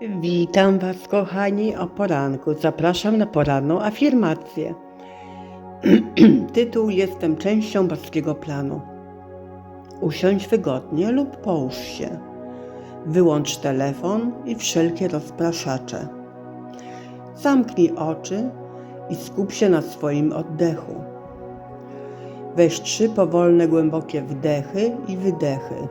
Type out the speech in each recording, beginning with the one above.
Witam Was, kochani, o poranku. Zapraszam na poranną afirmację. Tytuł Jestem częścią boskiego planu. Usiądź wygodnie lub połóż się. Wyłącz telefon i wszelkie rozpraszacze. Zamknij oczy i skup się na swoim oddechu. Weź trzy powolne, głębokie wdechy i wydechy.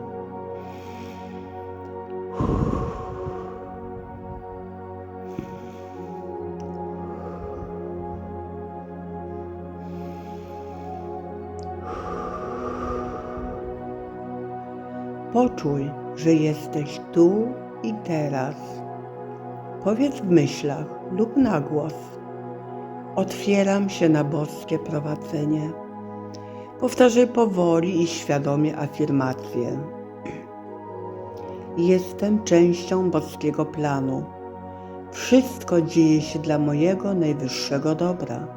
Poczuj, że jesteś tu i teraz. Powiedz w myślach lub na głos. Otwieram się na boskie prowadzenie. Powtarzaj powoli i świadomie afirmację. Jestem częścią boskiego planu. Wszystko dzieje się dla mojego najwyższego dobra.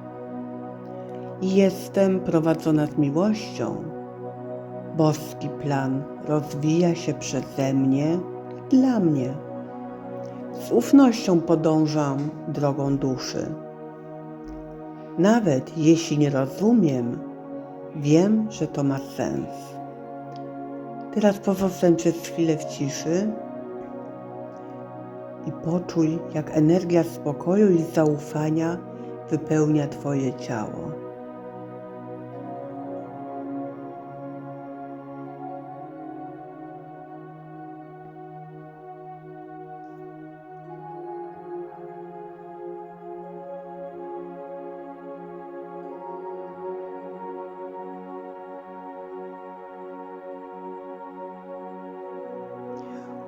Jestem prowadzona z miłością. Boski plan rozwija się przeze mnie dla mnie. Z ufnością podążam drogą duszy. Nawet jeśli nie rozumiem, wiem, że to ma sens. Teraz pozostań przez chwilę w ciszy i poczuj, jak energia spokoju i zaufania wypełnia Twoje ciało.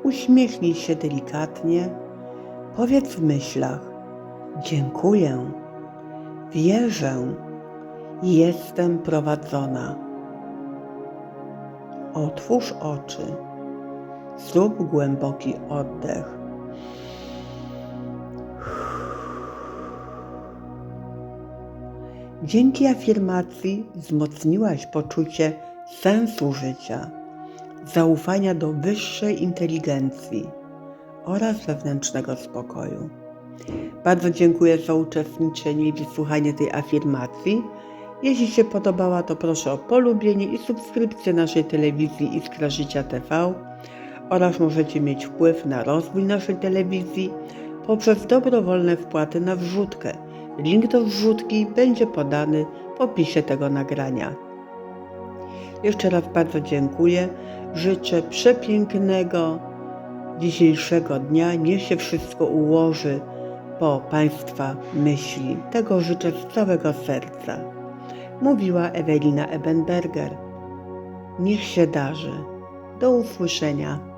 Uśmiechnij się delikatnie, powiedz w myślach: Dziękuję, wierzę, jestem prowadzona. Otwórz oczy, zrób głęboki oddech. Dzięki afirmacji wzmocniłaś poczucie sensu życia zaufania do wyższej inteligencji oraz wewnętrznego spokoju. Bardzo dziękuję za uczestniczenie i wysłuchanie tej afirmacji. Jeśli się podobała, to proszę o polubienie i subskrypcję naszej telewizji Iskra Życia TV oraz możecie mieć wpływ na rozwój naszej telewizji poprzez dobrowolne wpłaty na wrzutkę. Link do wrzutki będzie podany w opisie tego nagrania. Jeszcze raz bardzo dziękuję. Życzę przepięknego dzisiejszego dnia. Niech się wszystko ułoży po Państwa myśli. Tego życzę z całego serca. Mówiła Ewelina Ebenberger. Niech się darzy. Do usłyszenia.